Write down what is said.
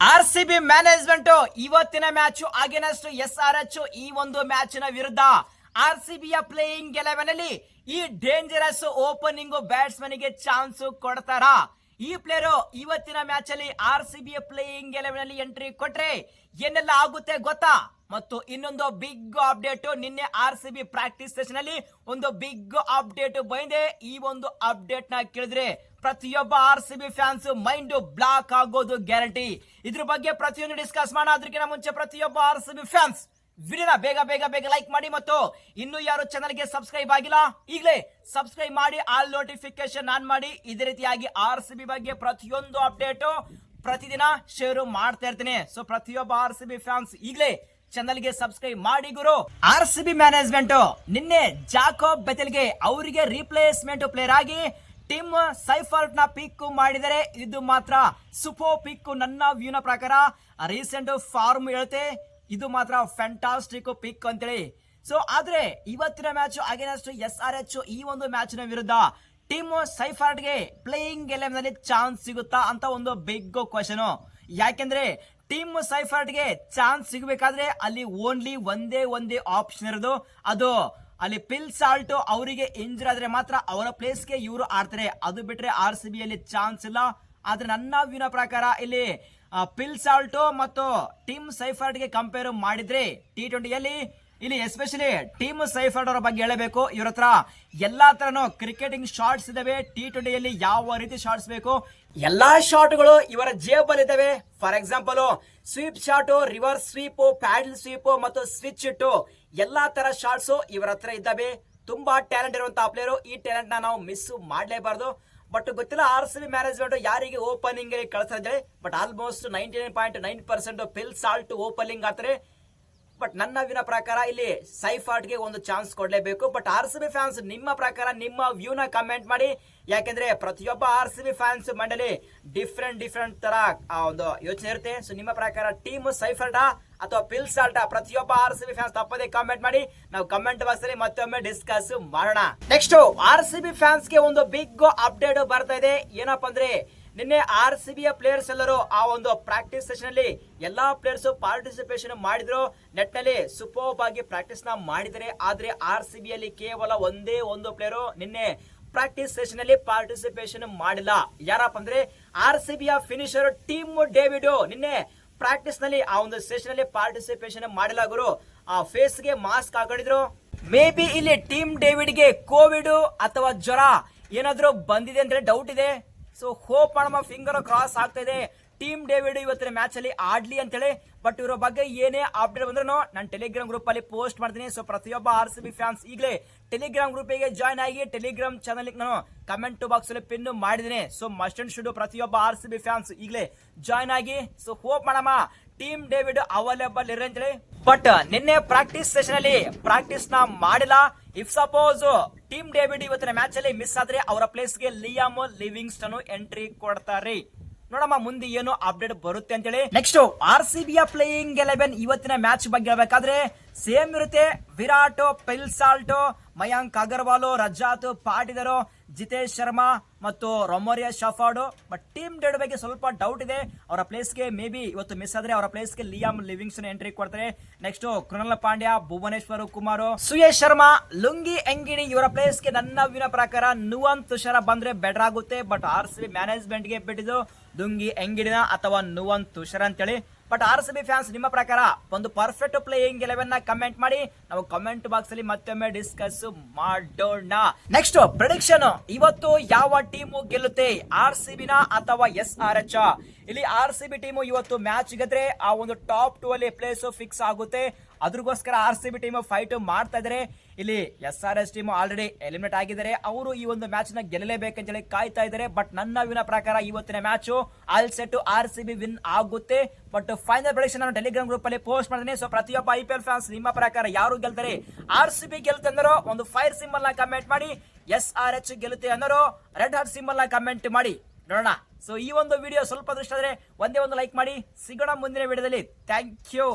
R C B management ಇವತ್ತಿನ match ಆಗಿನಷ್ಟು S R H ಈ ಒಂದು ಮ್ಯಾಚಿನ ವಿರುದ್ಧ ಆರ್ ಸಿ ಬಿಯ ಪ್ಲೇಯಿಂಗ್ ಎಲೆವೆನ್ ಅಲ್ಲಿ ಈ ಡೇಂಜರಸ್ ಓಪನಿಂಗ್ ಬ್ಯಾಟ್ಸ್ಮನ್ಗೆ ಚಾನ್ಸ್ ಕೊಡ್ತಾರಾ. ಈ ಪ್ಲೇಯರು ಇವತ್ತಿನ ಮ್ಯಾಚ್ ಅಲ್ಲಿ R C B playing eleven ಅಲ್ಲಿ ಎಂಟ್ರಿ ಕೊಟ್ರೆ ಏನೆಲ್ಲ ಆಗುತ್ತೆ ಗೊತ್ತಾ? ಮತ್ತು ಇನ್ನೊಂದು ಬಿಗ್ ಅಪ್ಡೇಟ್ ನಿನ್ನೆ R C B practice session ಅಲ್ಲಿ ಒಂದು ಬಿಗ್ ಅಪ್ಡೇಟ್ ಬಂದಿದೆ. ಈ ಒಂದು ಅಪ್ಡೇಟ್ನ ಕೇಳಿದ್ರೆ ಪ್ರತಿಯೊಬ್ಬ R C B fans mind block ಆಗೋದು ಗ್ಯಾರಂಟಿ ಇದ್ರ ಬಗ್ಗೆ ಪ್ರತಿಯೊಂದು ಡಿಸ್ಕಸ್ ಮಾಡೋಣ. ಅದಕ್ಕಿಂತ ಮುಂಚೆ ಪ್ರತಿಯೊಬ್ಬ ಆರ್ ಸಿ ಬಿ ಫ್ಯಾನ್ಸ್ ವಿಡಿಯೋನ ಬೇಗ ಬೇಗ ಬೇಗ ಲೈಕ್ ಮಾಡಿ ಮತ್ತು ಇನ್ನು ಯಾರು ಚಾನಲ್ಗೆ ಸಬ್ಸ್ಕ್ರೈಬ್ ಆಗಿಲ್ಲ, ಈಗಲೇ ಸಬ್ಸ್ಕ್ರೈಬ್ ಮಾಡಿ ಆಲ್ ನೋಟಿಫಿಕೇಶನ್ ಆನ್ ಮಾಡಿ. ಇದೇ ರೀತಿಯಾಗಿ ಆರ್ ಸಿ ಬಿ ಬಗ್ಗೆ ಪ್ರತಿಯೊಂದು ಅಪ್ಡೇಟ್ ಪ್ರತಿದಿನ ಶೇರ್ ಮಾಡ್ತಾ ಇರ್ತೀನಿ. ಸೊ ಪ್ರತಿಯೊಬ್ಬ ಆರ್ ಸಿ ಬಿ ಫ್ಯಾನ್ಸ್ ಈಗಲೇ ಚಾನಲ್ಗೆ ಸಬ್ಸ್ಕ್ರೈಬ್ ಮಾಡಿ ಗುರು. ಆರ್ ಸಿ ಬಿ ಮ್ಯಾನೇಜ್ಮೆಂಟ್ ನಿನ್ನೆ ಜಾಕೋಬ್ ಬೆತೆಲ್ಗೆ ಅವರಿಗೆ ರಿಪ್ಲೇಸ್ಮೆಂಟ್ ಪ್ಲೇಯರ್ ಆಗಿ ಟಿಮ್ ಸೈಫರ್ಟ್ನ ಪಿಕ್ ಮಾಡಿದರೆ ಇದು ಮಾತ್ರ ಸುಪೋ ಪಿಕ್ ನನ್ನ ವ್ಯೂನ ಪ್ರಕಾರ. ರೀಸೆಂಟ್ ಫಾರ್ಮ್ ಹೇಳುತ್ತೆ ಇದು ಮಾತ್ರ ಫ್ಯಾಂಟಾಸ್ಟಿಕ್ ಪಿಕ್ ಅಂತೇಳಿ. ಸೊ ಆದ್ರೆ ಇವತ್ತಿನ match against S R H ಈ ಒಂದು ಮ್ಯಾಚ್ನ ವಿರುದ್ಧ ಟೀಮ್ ಸೈಫರ್ಟ್ಗೆ ಪ್ಲೇಯಿಂಗ್ ಎಲೆವೆನ್ನಲ್ಲಿ ಚಾನ್ಸ್ ಸಿಗುತ್ತಾ ಅಂತ ಒಂದು ಬಿಗ್ ಕ್ವಶನ್ ಯಾಕೆಂದ್ರೆ ಟೀಮ್ ಸೈಫರ್ಟ್ಗೆ ಚಾನ್ಸ್ ಸಿಗಬೇಕಾದ್ರೆ ಅಲ್ಲಿ ಓನ್ಲಿ ಒಂದೇ ಒಂದೇ ಆಪ್ಷನ್ ಇರೋದು. ಅದು ಅಲ್ಲಿ ಪಿಲ್ ಸಾಲ್ಟ್ ಅವರಿಗೆ ಇಂಜರ್ ಆದ್ರೆ ಮಾತ್ರ ಅವರ ಪ್ಲೇಸ್ಗೆ ಇವರು ಆಡ್ತಾರೆ. ಅದು ಬಿಟ್ರೆ ಆರ್ ಸಿ ಬಿಯಲ್ಲಿ ಚಾನ್ಸ್ ಇಲ್ಲ. ಆದ್ರೆ ನನ್ನ ವಿನ ಪ್ರಕಾರ ಇಲ್ಲಿ ಪಿಲ್ ಸಾಲ್ಟ್ ಮತ್ತು ಟೀಮ್ ಸೈಫರ್ಟ್ಗೆ ಕಂಪೇರ್ ಮಾಡಿದ್ರೆ ಟಿ ಟ್ವೆಂಟಿಯಲ್ಲಿ ಇಲ್ಲಿ ಎಸ್ಪೆಷಲಿ ಟೀಮ್ ಸೈಫರ್ಡ್ ಅವರ ಬಗ್ಗೆ ಹೇಳಬೇಕು. ಇವ್ರ ಹತ್ರ ಎಲ್ಲಾ ತರನು ಕ್ರಿಕೆಟಿಂಗ್ ಶಾರ್ಟ್ಸ್ ಇದಾವೆ. ಟಿ ಟ್ವೆಂಟಿಯಲ್ಲಿ ಯಾವ ರೀತಿ ಶಾರ್ಟ್ಸ್ ಬೇಕು, ಎಲ್ಲಾ ಶಾಟ್ಗಳು ಇವರ ಜೇಬಲ್ಲಿ ಇದಾವೆ. For example sweep shot reverse sweep paddle sweep ಮತ್ತು ಸ್ವಿಚ್ ಇಟ್ಟು ಎಲ್ಲಾ ತರ ಶಾರ್ಟ್ಸ್ ಇವರ ಹತ್ರ ಇದ್ದಾವೆ ತುಂಬಾ ಟ್ಯಾಲೆಂಟ್ ಇರುವಂತಹ ಪ್ಲೇಯರ್ ಈ ಟ್ಯಾಲೆಂಟ್ನ ನಾವು ಮಿಸ್ ಮಾಡಲೇಬಾರದು. ಬಟ್ ಗೊತ್ತಿಲ್ಲ ಆರ್ ಸಿ ಬಿ ಮ್ಯಾನೇಜ್ಮೆಂಟ್ ಯಾರಿಗೆ ಓಪನಿಂಗ್ ಕಳಿಸ್ತಾ ಇದ್ದಾರೆ. But almost ninety nine point nine percent Phil Salt opening ಆಗ್ತಾರೆ. ಬಟ್ ನನ್ನ ವಿನ ಪ್ರಕಾರ ಇಲ್ಲಿ ಸೈಫಾಟ್ಗೆ ಒಂದು ಚಾನ್ಸ್ ಕೊಡಲೇಬೇಕು. But R C B fans ನಿಮ್ಮ ಪ್ರಕಾರ ನಿಮ್ಮ ವ್ಯೂನ ಕಮೆಂಟ್ ಮಾಡಿ. ಯಾಕೆಂದ್ರೆ ಪ್ರತಿಯೊಬ್ಬ ಆರ್ ಸಿ ಬಿ ಫ್ಯಾನ್ಸ್ ಮಂಡಳಿ ಡಿಫ್ರೆಂಟ್ ಡಿಫ್ರೆಂಟ್ ತರ, ಆ, ಒಂದು ಯೋಚನೆ ಇರುತ್ತೆ. ಸೊ ನಿಮ್ಮ ಪ್ರಕಾರ ಟೀಮ್ ಸೈಫರ್ಟಾ ಅಥವಾ ಪಿಲ್ಸ್ ಸಾಲ್ಟಾ ಪ್ರತಿಯೊಬ್ಬ ಆರ್ ಸಿ ಬಿ ಫ್ಯಾನ್ಸ್ ತಪ್ಪದೇ ಕಾಮೆಂಟ್ ಮಾಡಿ. ನಾವು ಕಮೆಂಟ್ ಬಾಕ್ಸ್ ಅಲ್ಲಿ ಮತ್ತೊಮ್ಮೆ ಡಿಸ್ಕಸ್ ಮಾಡೋಣ. ನೆಕ್ಸ್ಟ್, ಆರ್ ಸಿ ಬಿ ಫ್ಯಾನ್ಸ್ಗೆ ಒಂದು ಬಿಗ್ ಅಪ್ಡೇಟ್ ಬರ್ತಾ ಇದೆ. ಏನಪ್ಪಾ ಅಂದ್ರೆ ನಿನ್ನೆ ಆರ್ ಸಿ ಬಿಯ ಪ್ಲೇಯರ್ಸ್ ಎಲ್ಲರೂ ಆ ಒಂದು ಪ್ರಾಕ್ಟೀಸ್ ಸೆಷನ್ ಅಲ್ಲಿ ಎಲ್ಲಾ ಪ್ಲೇಯರ್ಸ್ ಪಾರ್ಟಿಸಿಪೇಷನ್ ಮಾಡಿದ್ರು. ನೆಟ್ನಲ್ಲಿ ಸೂಪರ್ ಆಗಿ ಪ್ರಾಕ್ಟೀಸ್ನ ಮಾಡಿದರೆ ಆದ್ರೆ ಆರ್ ಸಿ ಬಿಯಲ್ಲಿ ಕೇವಲ ಒಂದೇ ಒಂದು ಪ್ಲೇಯರು ನಿನ್ನೆ ಪ್ರಾಕ್ಟೀಸ್ ಸೆಷನ್ ಅಲ್ಲಿ ಪಾರ್ಟಿಸಿಪೇಷನ್ ಮಾಡಿಲ್ಲ. ಯಾರಪ್ಪ ಅಂದ್ರೆ ಆರ್ ಸಿ ಬಿಯ ಫಿನಿಶರ್ ಟೀಮ್ ಡೇವಿಡ್ ನಿನ್ನೆ ಪ್ರಾಕ್ಟೀಸ್ನಲ್ಲಿ ಆ ಒಂದು ಸೆಷನ್ ಅಲ್ಲಿ ಪಾರ್ಟಿಸಿಪೇಷನ್ ಮಾಡಿಲ್ಲ ಗುರು. ಆ ಫೇಸ್ಗೆ ಮಾಸ್ಕ್ ಹಾಕೊಂಡಿದ್ರು. ಮೇ ಬಿ ಇಲ್ಲಿ ಟೀಮ್ ಡೇವಿಡ್ಗೆ ಕೋವಿಡ್ ಅಥವಾ ಜ್ವರ ಏನಾದ್ರೂ ಬಂದಿದೆ ಅಂದ್ರೆ ಡೌಟ್ ಇದೆ. ಸೊ ಹೋಪ್ ಮಾಡಮ್ಮ ಫಿಂಗರ್ ಕ್ರಾಸ್ ಆಗ್ತಾ ಇದೆ. ಟೀಮ್ ಡೇವಿಡ್ ಇವತ್ತಿನ ಮ್ಯಾಚ್ ಅಲ್ಲಿ ಆಡ್ಲಿ ಅಂತೇಳಿ. ಬಟ್ ಇವರ ಬಗ್ಗೆ ಏನೇ ಅಪ್ಡೇಟ್ ಬಂದ್ರು ನಾನು ಟೆಲಿಗ್ರಾಮ್ ಗ್ರೂಪ್ ಅಲ್ಲಿ ಪೋಸ್ಟ್ ಮಾಡ್ತೀನಿ. ಸೊ ಪ್ರತಿಯೊಬ್ಬ ಆರ್ ಸಿ ಬಿ ಫ್ಯಾನ್ಸ್ ಈಗಲೇ ಟೆಲಿಗ್ರಾಮ್ ಗ್ರೂಪಿಗೆ ಜಾಯ್ನ್ ಆಗಿ ಟೆಲಿಗ್ರಾಮ್ ಚಾನಲ್ ನಾನು ಕಮೆಂಟ್ ಬಾಕ್ಸ್ ಅಲ್ಲಿ ಪಿನ್ ಮಾಡಿದ್ದೀನಿ. ಸೊ ಮಸ್ಟ್ ಅಂಡ್ ಶುಡ್ ಪ್ರತಿಯೊಬ್ಬ ಆರ್ ಸಿ ಬಿ ಫ್ಯಾನ್ಸ್ ಈಗಲೇ ಜಾಯ್ನ್ ಆಗಿ. ಸೊ ಹೋಪ್ ಮಾಡಮ್ಮ ಟೀಮ್ ಡೇವಿಡ್ ಅವೈಲೇಬಲ್ ಇರಂತೇಳಿ ಬಟ್ ನಿನ್ನೆ ಪ್ರಾಕ್ಟೀಸ್ ಸೆಷನ್ ಅಲ್ಲಿ ಪ್ರಾಕ್ಟೀಸ್ನ ಮಾಡಿಲ್ಲ. ಇಫ್ ಸಪೋಸ್ ಟೀಮ್ ಡೇವಿಡ್ ಇವತ್ತಿನ ಮ್ಯಾಚ್ ಅಲ್ಲಿ ಮಿಸ್ ಆದ್ರೆ ಅವರ ಪ್ಲೇಸ್ಗೆ ಲಿಯಾಮ್ ಲಿವಿಂಗ್ಸ್ಟನ್ ಎಂಟ್ರಿ ಕೊಡ್ತಾರೆ. ನೋಡಮ್ಮ, ಮುಂದೆ ಏನು ಅಪ್ಡೇಟ್ ಬರುತ್ತೆ ಅಂತ ಹೇಳಿ next R C B playing eleven ಇವತ್ತಿನ ಮ್ಯಾಚ್ ಬಗ್ಗೆ ಹೇಳ್ಬೇಕಾದ್ರೆ, ಸೇಮ್ ಇರುತ್ತೆ ವಿರಾಟ್ ಪಿಲ್ಸಾಲ್ಟ್ ಮಯಾಂಕ್ ಅಗರ್ವಾಲ್ ರಜಾತ್ ಪಾಟಿದರು ಜಿತೇಶ್ ಶರ್ಮಾ ಮತ್ತು ರೊಮೋರಿಯಾ ಶಾಫಾರ್ಡು ಬಟ್ ಟೀಮ್ ಡೇಡ್ ಬಗ್ಗೆ ಸ್ವಲ್ಪ ಡೌಟ್ ಇದೆ. ಅವರ ಪ್ಲೇಸ್ಗೆ ಮೇ ಬಿ ಇವತ್ತು ಮಿಸ್ ಆದ್ರೆ ಅವರ ಪ್ಲೇಸ್ಗೆ ಲಿಯಾಮ್ ಲಿವಿಂಗ್ಸನ್ ಎಂಟ್ರಿ ಕೊಡ್ತಾರೆ. ನೆಕ್ಸ್ಟ್ ಕೃಣಲ ಪಾಂಡ್ಯ, ಭುವನೇಶ್ವರ್ ಕುಮಾರ್, ಸುಯೇಶ್ ಶರ್ಮಾ, ಲುಂಗಿ ಎಂಗಿಣಿ ಇವರ ಪ್ಲೇಸ್ಗೆ ನನ್ನ ವಿನ ಪ್ರಕಾರ ನುವನ್ ತುಷಾರ ಬಂದ್ರೆ ಬೆಟರ್ ಆಗುತ್ತೆ. ಬಟ್ ಆರ್ ಸಿ ಬಿ ಮ್ಯಾನೇಜ್ಮೆಂಟ್ಗೆ ಬಿಟ್ಟಿದ್ದು ಲುಂಗಿ ಎಂಗಿಡಿನ ಅಥವಾ ನುವನ್ ತುಷಾರ ಅಂತೇಳಿ. But R C B fans ನಿಮ್ಮ ಪ್ರಕಾರ ಒಂದು ಪರ್ಫೆಕ್ಟ್ ಪ್ಲೇಯಿಂಗ್ ಎಲೆವೆನ್ನ ಕಮೆಂಟ್ ಮಾಡಿ. ನಾವು ಕಮೆಂಟ್ ಬಾಕ್ಸ್ ಅಲ್ಲಿ ಮತ್ತೊಮ್ಮೆ ಡಿಸ್ಕಸ್ ಮಾಡೋಣ. ನೆಕ್ಸ್ಟ್ ಪ್ರೊಡಿಕ್ಷನ್ ಇವತ್ತು ಯಾವ ಟೀಮು ಗೆಲ್ಲುತ್ತೆ? ಆರ್ ಸಿ ಬಿನ ಅಥವಾ ಎಸ್ ಆರ್ ಎಚ್ ಇಲ್ಲಿ ಆರ್ ಸಿ ಬಿ ಟೀಮು ಇವತ್ತು ಮ್ಯಾಚ್ ಗೆದ್ರೆ ಆ ಒಂದು ಟಾಪ್ ಟೂ ಅಲ್ಲಿ ಪ್ಲೇಸ್ ಫಿಕ್ಸ್ ಆಗುತ್ತೆ. ಅದ್ರಗೋಸ್ಕರ R C B team fight ಮಾಡ್ತಾ ಇದಾರೆ. ಇಲ್ಲಿ S R S team already eliminate ಆಗಿದ್ದಾರೆ. ಅವರು ಈ ಒಂದು ಮ್ಯಾಚ್ನ ಗೆಲ್ಲಲೇಬೇಕಂತ ಹೇಳಿ ಕಾಯ್ತಾ ಇದ್ದಾರೆ ಬಟ್ ನನ್ನ ವಿನ ಪ್ರಕಾರ ಇವತ್ತಿನ match all set R C B win ಆಗುತ್ತೆ. ಬಟ್ ಫೈನಲ್ ಪ್ರೊಡಿಕ್ಷನ್ ನಾನು ಟೆಲಿಗ್ರಾಮ್ ಗ್ರೂಪ್ ಅಲ್ಲಿ ಪೋಸ್ಟ್ ಮಾಡಿದ್ದೀನಿ ಸೊ ಪ್ರತಿಯೊಬ್ಬ ಐ ಪಿ ಎಲ್ ಫ್ಯಾನ್ಸ್ ನಿಮ್ಮ ಪ್ರಕಾರ ಯಾರು ಗೆಲ್ತಾರೆ? ಆರ್ ಸಿ ಬಿ ಗೆಲ್ತೆ ಒಂದು ಫೈರ್ ಸಿಂಬಲ್ನ ಕಮೆಂಟ್ ಮಾಡಿ. ಎಸ್ ಆರ್ ಎಚ್ ಗೆಲ್ಲುತ್ತೆ ಅಂದರೋ ರೆಡ್ ಹಾರ್ಟ್ ಸಿಂಬಲ್ನ ಕಮೆಂಟ್ ಮಾಡಿ. ನೋಡೋಣ. ಸೊ ಈ ಒಂದು ವಿಡಿಯೋ ಸ್ವಲ್ಪ ದೃಷ್ಟ ಆದ್ರೆ ಒಂದೇ ಒಂದು ಲೈಕ್ ಮಾಡಿ. ಸಿಗೋಣ ಮುಂದಿನ ವಿಡಿಯೋದಲ್ಲಿ ಥ್ಯಾಂಕ್ ಯು